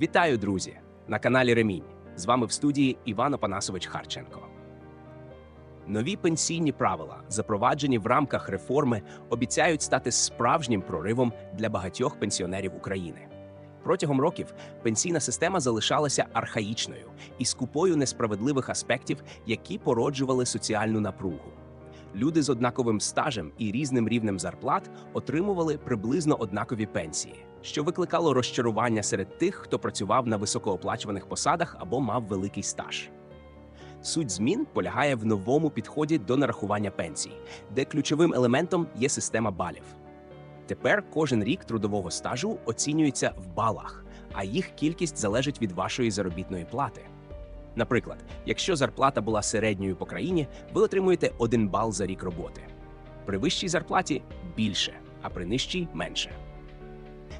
Вітаю, друзі! На каналі Ремінь. З вами в студії Іван Опанасович Харченко. Нові пенсійні правила, запроваджені в рамках реформи, обіцяють стати справжнім проривом для багатьох пенсіонерів України. Протягом років пенсійна система залишалася архаїчною і скупою несправедливих аспектів, які породжували соціальну напругу. Люди з однаковим стажем і різним рівнем зарплат отримували приблизно однакові пенсії, що викликало розчарування серед тих, хто працював на високооплачуваних посадах або мав великий стаж. Суть змін полягає в новому підході до нарахування пенсій, де ключовим елементом є система балів. Тепер кожен рік трудового стажу оцінюється в балах, а їх кількість залежить від вашої заробітної плати. Наприклад, якщо зарплата була середньою по країні, ви отримуєте 1 бал за рік роботи. При вищій зарплаті більше, а при нижчій менше.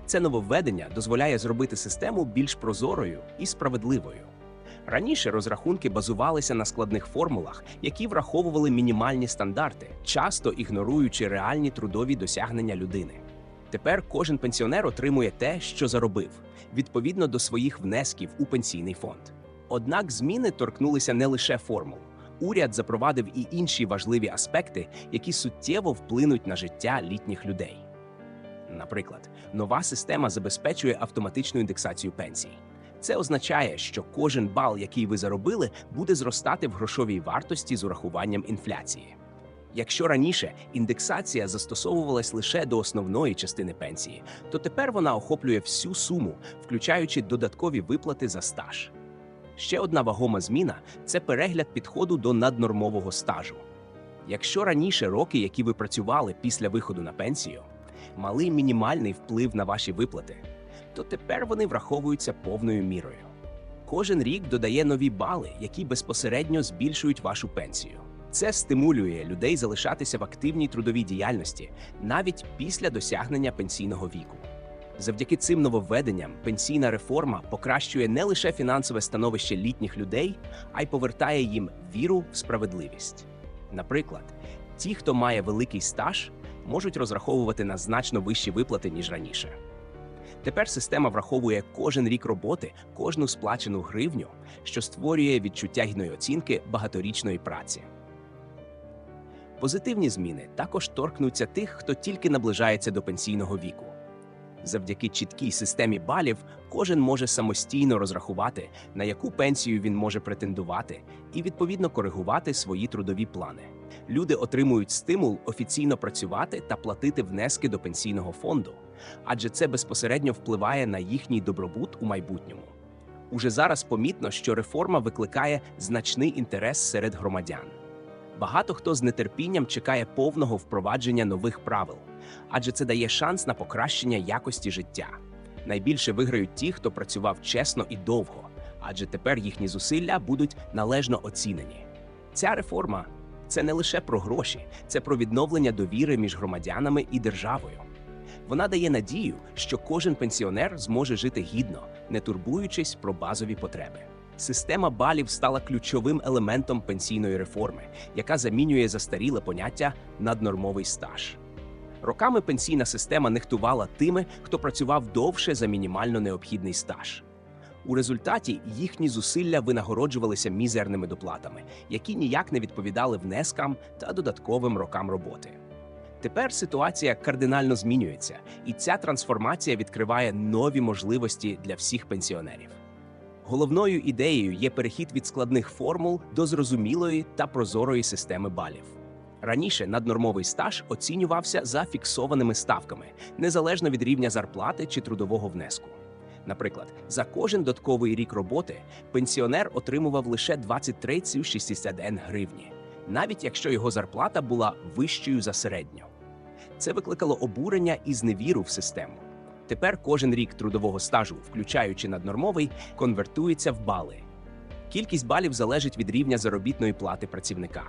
Це нововведення дозволяє зробити систему більш прозорою і справедливою. Раніше розрахунки базувалися на складних формулах, які враховували мінімальні стандарти, часто ігноруючи реальні трудові досягнення людини. Тепер кожен пенсіонер отримує те, що заробив, відповідно до своїх внесків у пенсійний фонд. Однак зміни торкнулися не лише формул. Уряд запровадив і інші важливі аспекти, які суттєво вплинуть на життя літніх людей. Наприклад, нова система забезпечує автоматичну індексацію пенсій. Це означає, що кожен бал, який ви заробили, буде зростати в грошовій вартості з урахуванням інфляції. Якщо раніше індексація застосовувалась лише до основної частини пенсії, то тепер вона охоплює всю суму, включаючи додаткові виплати за стаж. Ще одна вагома зміна це перегляд підходу до наднормового стажу. Якщо раніше роки, які ви працювали після виходу на пенсію, мали мінімальний вплив на ваші виплати, то тепер вони враховуються повною мірою. Кожен рік додає нові бали, які безпосередньо збільшують вашу пенсію. Це стимулює людей залишатися в активній трудовій діяльності навіть після досягнення пенсійного віку. Завдяки цим нововведенням пенсійна реформа покращує не лише фінансове становище літніх людей, а й повертає їм віру в справедливість. Наприклад, ті, хто має великий стаж, можуть розраховувати на значно вищі виплати ніж раніше. Тепер система враховує кожен рік роботи, кожну сплачену гривню, що створює відчуття гідної оцінки багаторічної праці. Позитивні зміни також торкнуться тих, хто тільки наближається до пенсійного віку. Завдяки чіткій системі балів кожен може самостійно розрахувати, на яку пенсію він може претендувати, і відповідно коригувати свої трудові плани. Люди отримують стимул офіційно працювати та платити внески до пенсійного фонду, адже це безпосередньо впливає на їхній добробут у майбутньому. Уже зараз помітно, що реформа викликає значний інтерес серед громадян. Багато хто з нетерпінням чекає повного впровадження нових правил, адже це дає шанс на покращення якості життя. Найбільше виграють ті, хто працював чесно і довго, адже тепер їхні зусилля будуть належно оцінені. Ця реформа це не лише про гроші, це про відновлення довіри між громадянами і державою. Вона дає надію, що кожен пенсіонер зможе жити гідно, не турбуючись про базові потреби. Система балів стала ключовим елементом пенсійної реформи, яка замінює застаріле поняття наднормовий стаж. Роками пенсійна система нехтувала тими, хто працював довше за мінімально необхідний стаж. У результаті їхні зусилля винагороджувалися мізерними доплатами, які ніяк не відповідали внескам та додатковим рокам роботи. Тепер ситуація кардинально змінюється, і ця трансформація відкриває нові можливості для всіх пенсіонерів. Головною ідеєю є перехід від складних формул до зрозумілої та прозорої системи балів. Раніше наднормовий стаж оцінювався за фіксованими ставками, незалежно від рівня зарплати чи трудового внеску. Наприклад, за кожен додатковий рік роботи пенсіонер отримував лише 23,61 гривні, навіть якщо його зарплата була вищою за середню. Це викликало обурення і зневіру в систему. Тепер кожен рік трудового стажу, включаючи наднормовий, конвертується в бали. Кількість балів залежить від рівня заробітної плати працівника.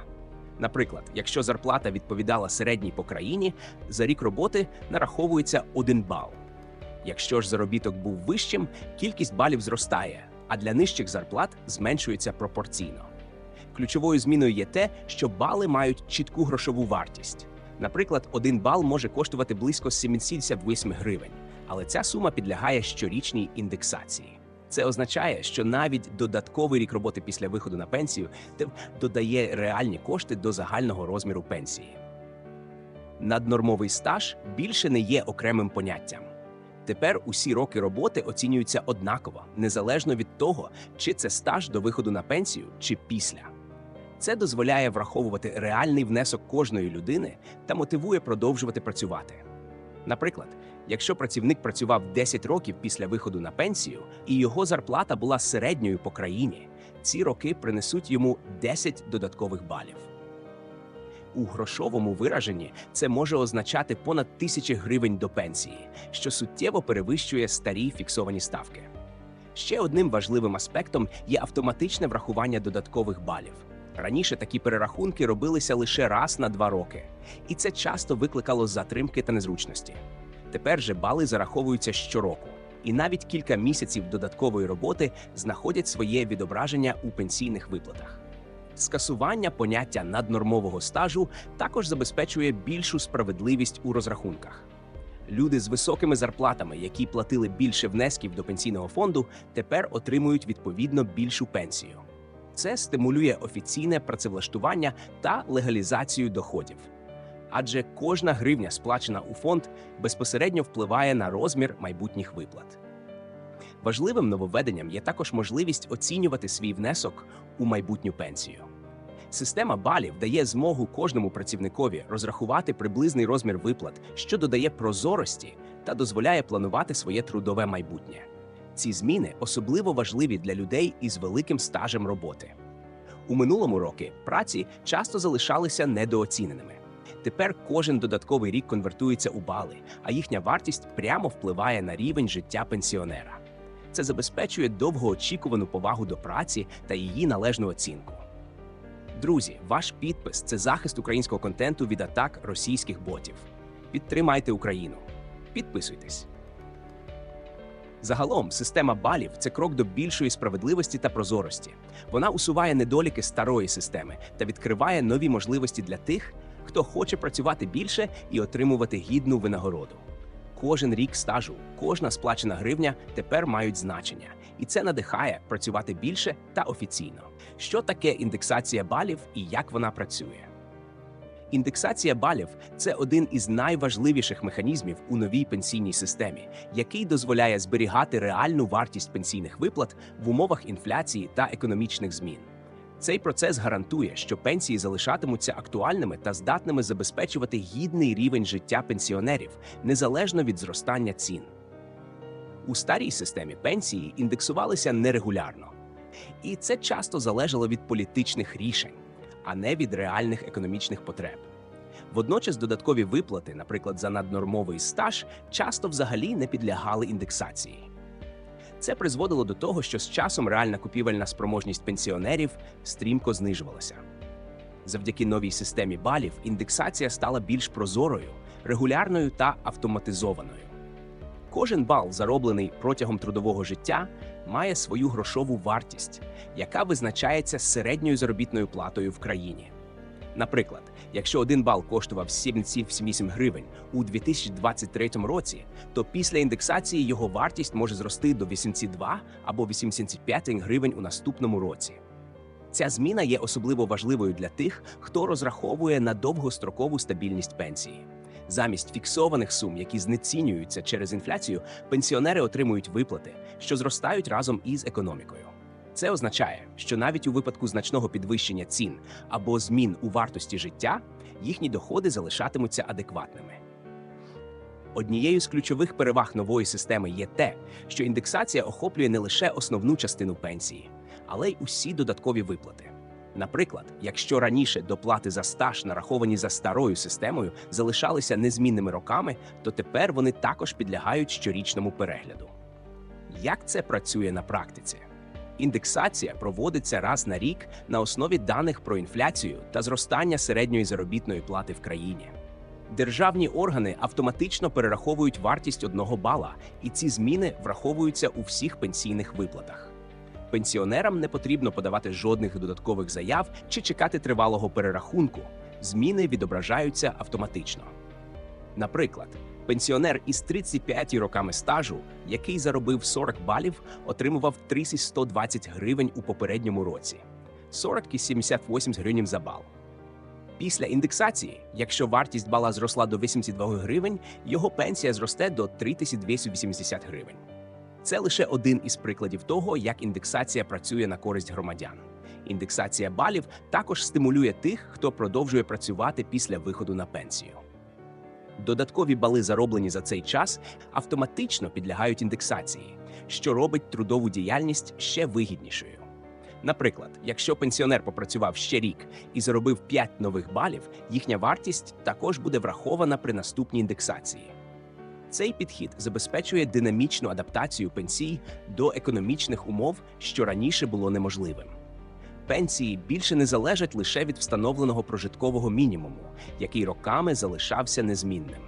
Наприклад, якщо зарплата відповідала середній по країні, за рік роботи нараховується 1 бал. Якщо ж заробіток був вищим, кількість балів зростає, а для нижчих зарплат зменшується пропорційно. Ключовою зміною є те, що бали мають чітку грошову вартість. Наприклад, один бал може коштувати близько 78 гривень, але ця сума підлягає щорічній індексації. Це означає, що навіть додатковий рік роботи після виходу на пенсію додає реальні кошти до загального розміру пенсії. Наднормовий стаж більше не є окремим поняттям. Тепер усі роки роботи оцінюються однаково, незалежно від того, чи це стаж до виходу на пенсію, чи після. Це дозволяє враховувати реальний внесок кожної людини та мотивує продовжувати працювати. Наприклад, якщо працівник працював 10 років після виходу на пенсію і його зарплата була середньою по країні, ці роки принесуть йому 10 додаткових балів. У грошовому вираженні це може означати понад тисячі гривень до пенсії, що суттєво перевищує старі фіксовані ставки. Ще одним важливим аспектом є автоматичне врахування додаткових балів. Раніше такі перерахунки робилися лише раз на два роки, і це часто викликало затримки та незручності. Тепер же бали зараховуються щороку, і навіть кілька місяців додаткової роботи знаходять своє відображення у пенсійних виплатах. Скасування поняття наднормового стажу також забезпечує більшу справедливість у розрахунках. Люди з високими зарплатами, які платили більше внесків до пенсійного фонду, тепер отримують відповідно більшу пенсію. Це стимулює офіційне працевлаштування та легалізацію доходів. Адже кожна гривня, сплачена у фонд, безпосередньо впливає на розмір майбутніх виплат. Важливим нововведенням є також можливість оцінювати свій внесок у майбутню пенсію. Система балів дає змогу кожному працівникові розрахувати приблизний розмір виплат, що додає прозорості та дозволяє планувати своє трудове майбутнє. Ці зміни особливо важливі для людей із великим стажем роботи. У минулому роки праці часто залишалися недооціненими. Тепер кожен додатковий рік конвертується у бали, а їхня вартість прямо впливає на рівень життя пенсіонера. Це забезпечує довгоочікувану повагу до праці та її належну оцінку. Друзі, ваш підпис це захист українського контенту від атак російських ботів. Підтримайте Україну. Підписуйтесь. Загалом, система балів це крок до більшої справедливості та прозорості. Вона усуває недоліки старої системи та відкриває нові можливості для тих, хто хоче працювати більше і отримувати гідну винагороду. Кожен рік стажу, кожна сплачена гривня тепер мають значення, і це надихає працювати більше та офіційно. Що таке індексація балів і як вона працює? Індексація балів це один із найважливіших механізмів у новій пенсійній системі, який дозволяє зберігати реальну вартість пенсійних виплат в умовах інфляції та економічних змін. Цей процес гарантує, що пенсії залишатимуться актуальними та здатними забезпечувати гідний рівень життя пенсіонерів незалежно від зростання цін. У старій системі пенсії індексувалися нерегулярно, і це часто залежало від політичних рішень, а не від реальних економічних потреб. Водночас додаткові виплати, наприклад, за наднормовий стаж, часто взагалі не підлягали індексації. Це призводило до того, що з часом реальна купівельна спроможність пенсіонерів стрімко знижувалася. Завдяки новій системі балів індексація стала більш прозорою, регулярною та автоматизованою. Кожен бал, зароблений протягом трудового життя, має свою грошову вартість, яка визначається середньою заробітною платою в країні. Наприклад, якщо один бал коштував 7,78 гривень у 2023 році, то після індексації його вартість може зрости до 82 або 85 гривень у наступному році. Ця зміна є особливо важливою для тих, хто розраховує на довгострокову стабільність пенсії. Замість фіксованих сум, які знецінюються через інфляцію, пенсіонери отримують виплати, що зростають разом із економікою. Це означає, що навіть у випадку значного підвищення цін або змін у вартості життя їхні доходи залишатимуться адекватними. Однією з ключових переваг нової системи є те, що індексація охоплює не лише основну частину пенсії, але й усі додаткові виплати. Наприклад, якщо раніше доплати за стаж, нараховані за старою системою, залишалися незмінними роками, то тепер вони також підлягають щорічному перегляду. Як це працює на практиці? Індексація проводиться раз на рік на основі даних про інфляцію та зростання середньої заробітної плати в країні. Державні органи автоматично перераховують вартість одного бала, і ці зміни враховуються у всіх пенсійних виплатах. Пенсіонерам не потрібно подавати жодних додаткових заяв чи чекати тривалого перерахунку. Зміни відображаються автоматично. Наприклад, Пенсіонер із 35 роками стажу, який заробив 40 балів, отримував 3120 гривень у попередньому році, 40 і 78 гривень за бал. Після індексації, якщо вартість бала зросла до 82 гривень, його пенсія зросте до 3280 гривень. Це лише один із прикладів того, як індексація працює на користь громадян. Індексація балів також стимулює тих, хто продовжує працювати після виходу на пенсію. Додаткові бали, зароблені за цей час, автоматично підлягають індексації, що робить трудову діяльність ще вигіднішою. Наприклад, якщо пенсіонер попрацював ще рік і заробив 5 нових балів, їхня вартість також буде врахована при наступній індексації. Цей підхід забезпечує динамічну адаптацію пенсій до економічних умов, що раніше було неможливим. Пенсії більше не залежать лише від встановленого прожиткового мінімуму, який роками залишався незмінним.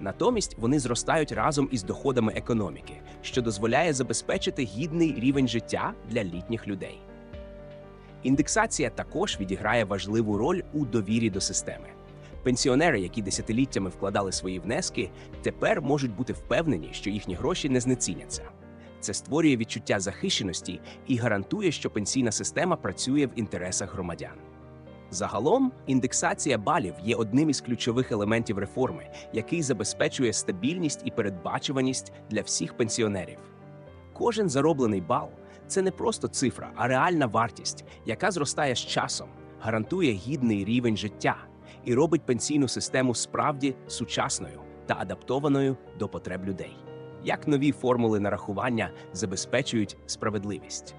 Натомість вони зростають разом із доходами економіки, що дозволяє забезпечити гідний рівень життя для літніх людей. Індексація також відіграє важливу роль у довірі до системи. Пенсіонери, які десятиліттями вкладали свої внески, тепер можуть бути впевнені, що їхні гроші не знеціняться. Це створює відчуття захищеності і гарантує, що пенсійна система працює в інтересах громадян. Загалом, індексація балів є одним із ключових елементів реформи, який забезпечує стабільність і передбачуваність для всіх пенсіонерів. Кожен зароблений бал це не просто цифра, а реальна вартість, яка зростає з часом, гарантує гідний рівень життя і робить пенсійну систему справді сучасною та адаптованою до потреб людей. Як нові формули нарахування забезпечують справедливість?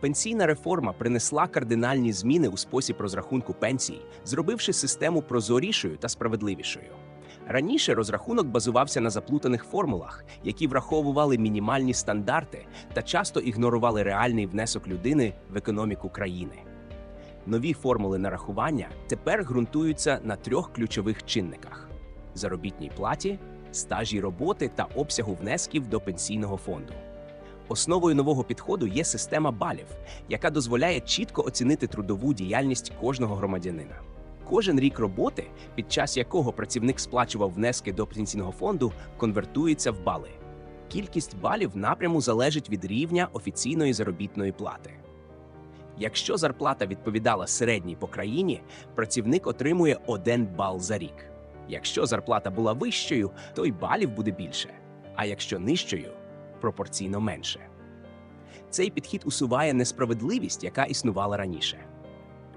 Пенсійна реформа принесла кардинальні зміни у спосіб розрахунку пенсій, зробивши систему прозорішою та справедливішою. Раніше розрахунок базувався на заплутаних формулах, які враховували мінімальні стандарти та часто ігнорували реальний внесок людини в економіку країни. Нові формули нарахування тепер ґрунтуються на трьох ключових чинниках: заробітній платі, стажі роботи та обсягу внесків до пенсійного фонду. Основою нового підходу є система балів, яка дозволяє чітко оцінити трудову діяльність кожного громадянина. Кожен рік роботи, під час якого працівник сплачував внески до пенсійного фонду, конвертується в бали. Кількість балів напряму залежить від рівня офіційної заробітної плати. Якщо зарплата відповідала середній по країні, працівник отримує один бал за рік. Якщо зарплата була вищою, то й балів буде більше, а якщо нижчою пропорційно менше. Цей підхід усуває несправедливість, яка існувала раніше.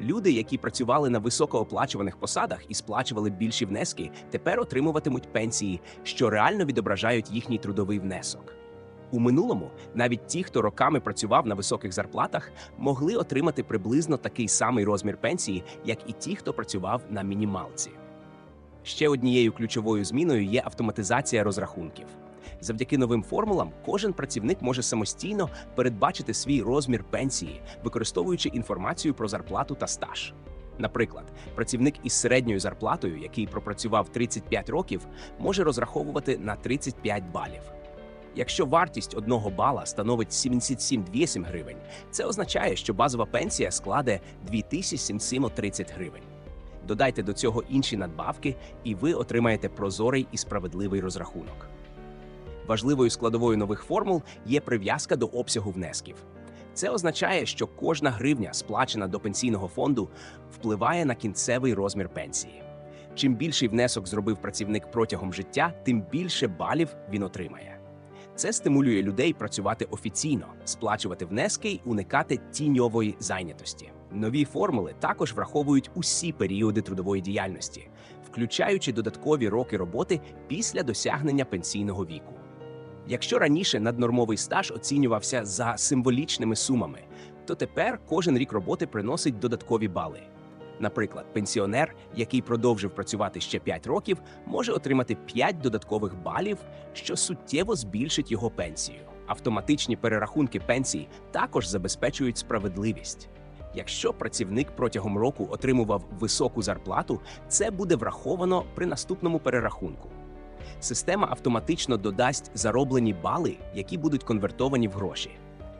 Люди, які працювали на високооплачуваних посадах і сплачували більші внески, тепер отримуватимуть пенсії, що реально відображають їхній трудовий внесок. У минулому навіть ті, хто роками працював на високих зарплатах, могли отримати приблизно такий самий розмір пенсії, як і ті, хто працював на мінімалці. Ще однією ключовою зміною є автоматизація розрахунків. Завдяки новим формулам кожен працівник може самостійно передбачити свій розмір пенсії, використовуючи інформацію про зарплату та стаж. Наприклад, працівник із середньою зарплатою, який пропрацював 35 років, може розраховувати на 35 балів. Якщо вартість одного бала становить 77,8 гривень, це означає, що базова пенсія складе 2730 гривень. Додайте до цього інші надбавки, і ви отримаєте прозорий і справедливий розрахунок. Важливою складовою нових формул є прив'язка до обсягу внесків. Це означає, що кожна гривня, сплачена до пенсійного фонду, впливає на кінцевий розмір пенсії. Чим більший внесок зробив працівник протягом життя, тим більше балів він отримає. Це стимулює людей працювати офіційно, сплачувати внески й уникати тіньової зайнятості. Нові формули також враховують усі періоди трудової діяльності, включаючи додаткові роки роботи після досягнення пенсійного віку. Якщо раніше наднормовий стаж оцінювався за символічними сумами, то тепер кожен рік роботи приносить додаткові бали. Наприклад, пенсіонер, який продовжив працювати ще 5 років, може отримати 5 додаткових балів, що суттєво збільшить його пенсію. Автоматичні перерахунки пенсій також забезпечують справедливість. Якщо працівник протягом року отримував високу зарплату, це буде враховано при наступному перерахунку. Система автоматично додасть зароблені бали, які будуть конвертовані в гроші.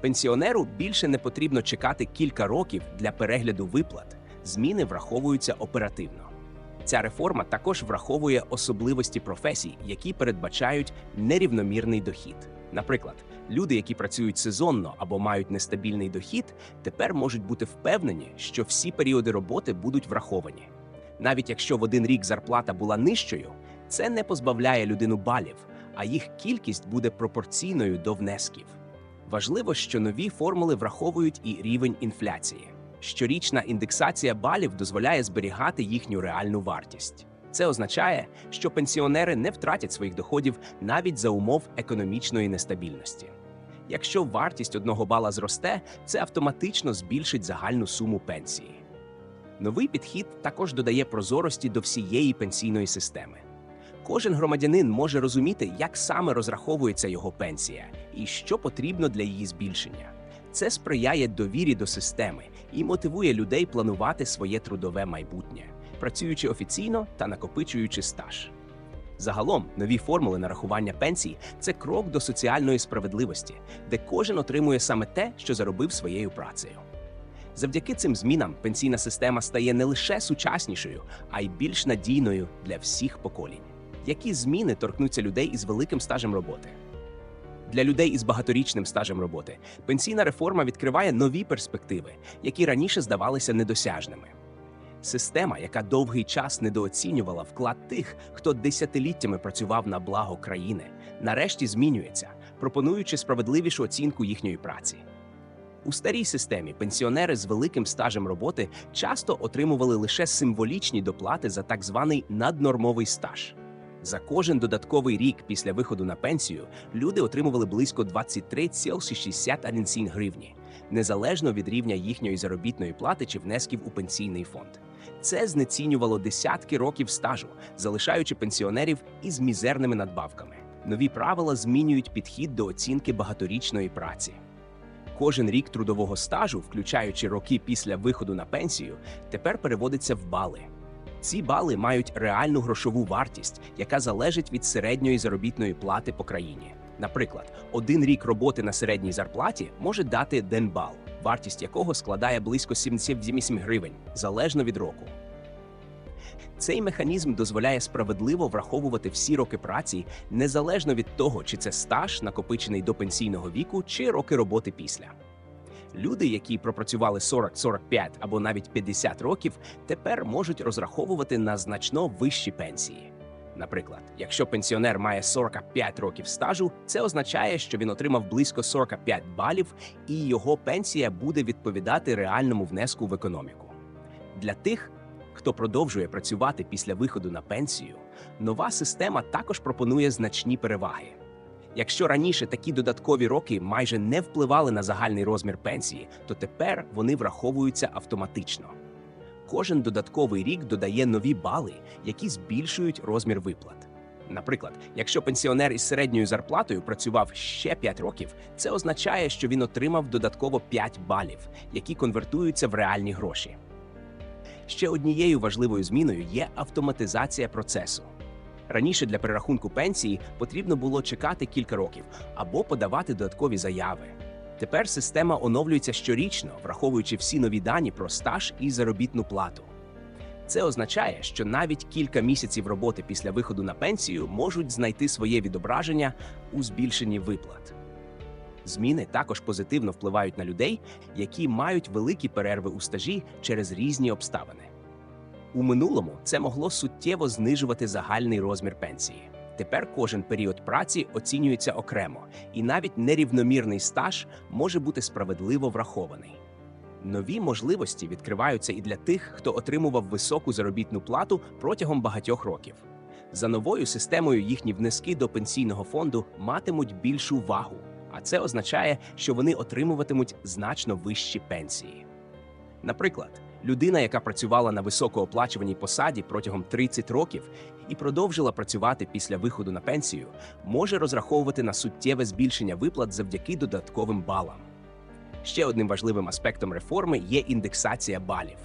Пенсіонеру більше не потрібно чекати кілька років для перегляду виплат. Зміни враховуються оперативно. Ця реформа також враховує особливості професій, які передбачають нерівномірний дохід. Наприклад, люди, які працюють сезонно або мають нестабільний дохід, тепер можуть бути впевнені, що всі періоди роботи будуть враховані. Навіть якщо в один рік зарплата була нижчою, це не позбавляє людину балів, а їх кількість буде пропорційною до внесків. Важливо, що нові формули враховують і рівень інфляції. Щорічна індексація балів дозволяє зберігати їхню реальну вартість. Це означає, що пенсіонери не втратять своїх доходів навіть за умов економічної нестабільності. Якщо вартість одного бала зросте, це автоматично збільшить загальну суму пенсії. Новий підхід також додає прозорості до всієї пенсійної системи. Кожен громадянин може розуміти, як саме розраховується його пенсія і що потрібно для її збільшення. Це сприяє довірі до системи і мотивує людей планувати своє трудове майбутнє, працюючи офіційно та накопичуючи стаж. Загалом, нові формули нарахування пенсій це крок до соціальної справедливості, де кожен отримує саме те, що заробив своєю працею. Завдяки цим змінам пенсійна система стає не лише сучаснішою, а й більш надійною для всіх поколінь. Які зміни торкнуться людей із великим стажем роботи? Для людей із багаторічним стажем роботи пенсійна реформа відкриває нові перспективи, які раніше здавалися недосяжними. Система, яка довгий час недооцінювала вклад тих, хто десятиліттями працював на благо країни, нарешті змінюється, пропонуючи справедливішу оцінку їхньої праці. У старій системі пенсіонери з великим стажем роботи часто отримували лише символічні доплати за так званий наднормовий стаж. За кожен додатковий рік після виходу на пенсію люди отримували близько 23,61 гривні, незалежно від рівня їхньої заробітної плати чи внесків у пенсійний фонд. Це знецінювало десятки років стажу, залишаючи пенсіонерів із мізерними надбавками. Нові правила змінюють підхід до оцінки багаторічної праці. Кожен рік трудового стажу, включаючи роки після виходу на пенсію, тепер переводиться в бали. Ці бали мають реальну грошову вартість, яка залежить від середньої заробітної плати по країні. Наприклад, один рік роботи на середній зарплаті може дати денбал, вартість якого складає близько 77 гривень, залежно від року. Цей механізм дозволяє справедливо враховувати всі роки праці незалежно від того, чи це стаж, накопичений до пенсійного віку, чи роки роботи після. Люди, які пропрацювали 40, 45 або навіть 50 років, тепер можуть розраховувати на значно вищі пенсії. Наприклад, якщо пенсіонер має 45 років стажу, це означає, що він отримав близько 45 балів, і його пенсія буде відповідати реальному внеску в економіку. Для тих, хто продовжує працювати після виходу на пенсію, нова система також пропонує значні переваги. Якщо раніше такі додаткові роки майже не впливали на загальний розмір пенсії, то тепер вони враховуються автоматично. Кожен додатковий рік додає нові бали, які збільшують розмір виплат. Наприклад, якщо пенсіонер із середньою зарплатою працював ще 5 років, це означає, що він отримав додатково 5 балів, які конвертуються в реальні гроші. Ще однією важливою зміною є автоматизація процесу. Раніше для перерахунку пенсії потрібно було чекати кілька років або подавати додаткові заяви. Тепер система оновлюється щорічно, враховуючи всі нові дані про стаж і заробітну плату. Це означає, що навіть кілька місяців роботи після виходу на пенсію можуть знайти своє відображення у збільшенні виплат. Зміни також позитивно впливають на людей, які мають великі перерви у стажі через різні обставини. У минулому це могло суттєво знижувати загальний розмір пенсії. Тепер кожен період праці оцінюється окремо, і навіть нерівномірний стаж може бути справедливо врахований. Нові можливості відкриваються і для тих, хто отримував високу заробітну плату протягом багатьох років. За новою системою їхні внески до пенсійного фонду матимуть більшу вагу, а це означає, що вони отримуватимуть значно вищі пенсії. Наприклад, людина, яка працювала на високооплачуваній посаді протягом 30 років і продовжила працювати після виходу на пенсію, може розраховувати на суттєве збільшення виплат завдяки додатковим балам. Ще одним важливим аспектом реформи є індексація балів.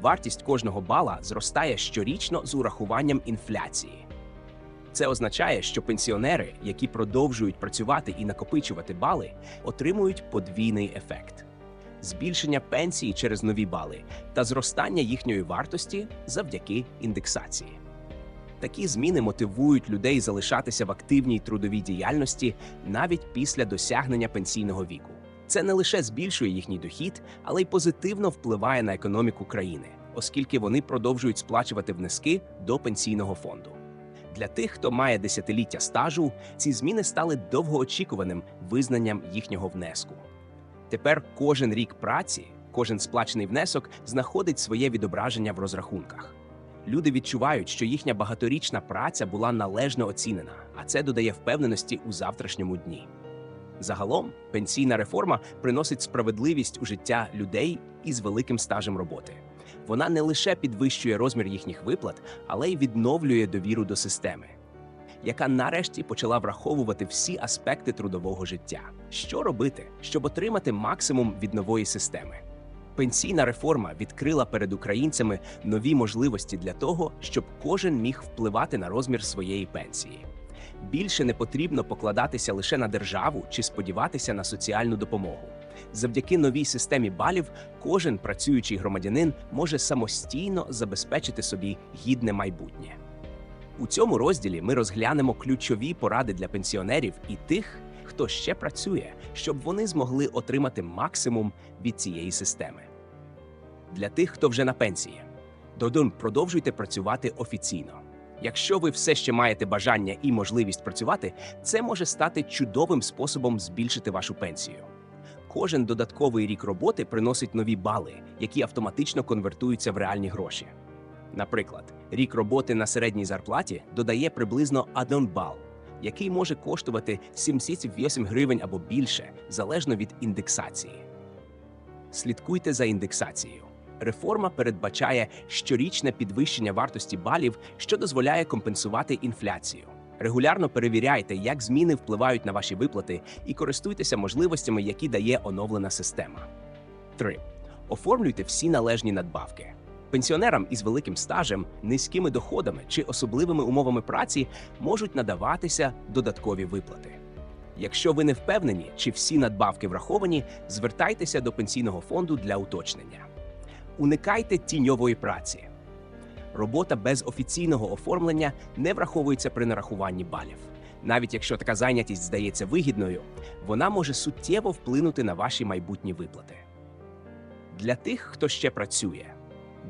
Вартість кожного бала зростає щорічно з урахуванням інфляції. Це означає, що пенсіонери, які продовжують працювати і накопичувати бали, отримують подвійний ефект. Збільшення пенсії через нові бали та зростання їхньої вартості завдяки індексації. Такі зміни мотивують людей залишатися в активній трудовій діяльності навіть після досягнення пенсійного віку. Це не лише збільшує їхній дохід, але й позитивно впливає на економіку країни, оскільки вони продовжують сплачувати внески до пенсійного фонду. Для тих, хто має десятиліття стажу, ці зміни стали довгоочікуваним визнанням їхнього внеску. Тепер кожен рік праці, кожен сплачений внесок знаходить своє відображення в розрахунках. Люди відчувають, що їхня багаторічна праця була належно оцінена, а це додає впевненості у завтрашньому дні. Загалом, пенсійна реформа приносить справедливість у життя людей із великим стажем роботи. Вона не лише підвищує розмір їхніх виплат, але й відновлює довіру до системи, яка нарешті почала враховувати всі аспекти трудового життя. Що робити, щоб отримати максимум від нової системи? Пенсійна реформа відкрила перед українцями нові можливості для того, щоб кожен міг впливати на розмір своєї пенсії. Більше не потрібно покладатися лише на державу чи сподіватися на соціальну допомогу. Завдяки новій системі балів кожен працюючий громадянин може самостійно забезпечити собі гідне майбутнє. У цьому розділі ми розглянемо ключові поради для пенсіонерів і тих, хто ще працює, щоб вони змогли отримати максимум від цієї системи. Для тих, хто вже на пенсії, Додун, продовжуйте працювати офіційно. Якщо ви все ще маєте бажання і можливість працювати, це може стати чудовим способом збільшити вашу пенсію. Кожен додатковий рік роботи приносить нові бали, які автоматично конвертуються в реальні гроші. Наприклад, рік роботи на середній зарплаті додає приблизно 1 бал, який може коштувати 78 гривень або більше, залежно від індексації. Слідкуйте за індексацією. Реформа передбачає щорічне підвищення вартості балів, що дозволяє компенсувати інфляцію. Регулярно перевіряйте, як зміни впливають на ваші виплати, і користуйтеся можливостями, які дає оновлена система. 3. Оформлюйте всі належні надбавки. Пенсіонерам із великим стажем, низькими доходами чи особливими умовами праці можуть надаватися додаткові виплати. Якщо ви не впевнені, чи всі надбавки враховані, звертайтеся до пенсійного фонду для уточнення. Уникайте тіньової праці. Робота без офіційного оформлення не враховується при нарахуванні балів. Навіть якщо така зайнятість здається вигідною, вона може суттєво вплинути на ваші майбутні виплати. Для тих, хто ще працює,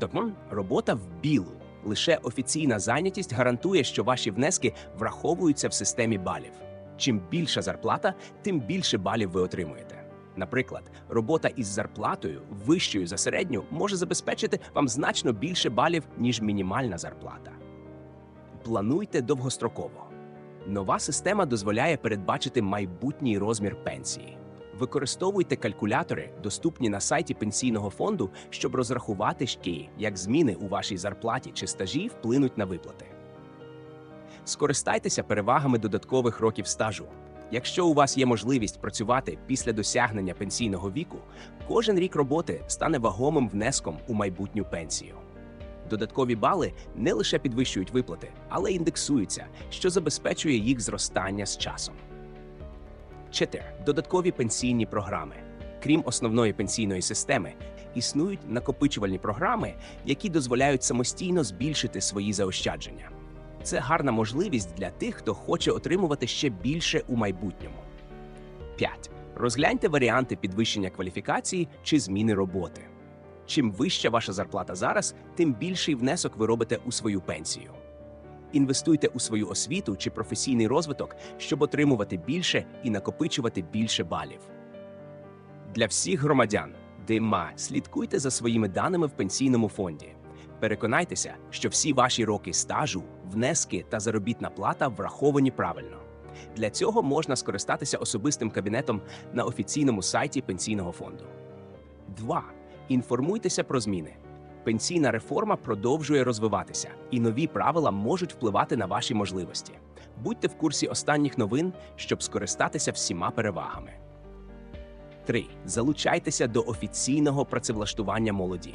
Докмон робота в білу. Лише офіційна зайнятість гарантує, що ваші внески враховуються в системі балів. Чим більша зарплата, тим більше балів ви отримуєте. Наприклад, робота із зарплатою вищою за середню може забезпечити вам значно більше балів, ніж мінімальна зарплата. Плануйте довгостроково. Нова система дозволяє передбачити майбутній розмір пенсії. Використовуйте калькулятори, доступні на сайті пенсійного фонду, щоб розрахувати ще, як зміни у вашій зарплаті чи стажі вплинуть на виплати. Скористайтеся перевагами додаткових років стажу. Якщо у вас є можливість працювати після досягнення пенсійного віку, кожен рік роботи стане вагомим внеском у майбутню пенсію. Додаткові бали не лише підвищують виплати, але й індексуються, що забезпечує їх зростання з часом. 4. Додаткові пенсійні програми. Крім основної пенсійної системи, існують накопичувальні програми, які дозволяють самостійно збільшити свої заощадження. Це гарна можливість для тих, хто хоче отримувати ще більше у майбутньому. 5. Розгляньте варіанти підвищення кваліфікації чи зміни роботи. Чим вища ваша зарплата зараз, тим більший внесок ви робите у свою пенсію. Інвестуйте у свою освіту чи професійний розвиток, щоб отримувати більше і накопичувати більше балів. Для всіх громадян ДМА слідкуйте за своїми даними в пенсійному фонді. Переконайтеся, що всі ваші роки стажу, внески та заробітна плата враховані правильно. Для цього можна скористатися особистим кабінетом на офіційному сайті пенсійного фонду. 2. Інформуйтеся про зміни. Пенсійна реформа продовжує розвиватися, і нові правила можуть впливати на ваші можливості. Будьте в курсі останніх новин, щоб скористатися всіма перевагами. 3. Залучайтеся до офіційного працевлаштування молоді.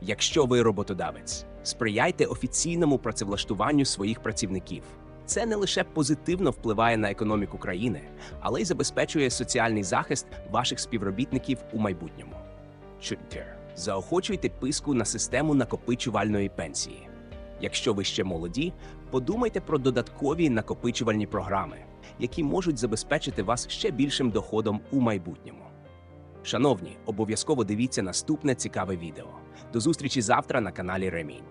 Якщо ви роботодавець, сприяйте офіційному працевлаштуванню своїх працівників. Це не лише позитивно впливає на економіку країни, але й забезпечує соціальний захист ваших співробітників у майбутньому. Чутер. Заохочуйте писку на систему накопичувальної пенсії. Якщо ви ще молоді, подумайте про додаткові накопичувальні програми, які можуть забезпечити вас ще більшим доходом у майбутньому. Шановні, обов'язково дивіться наступне цікаве відео. До зустрічі завтра на каналі Ремінь.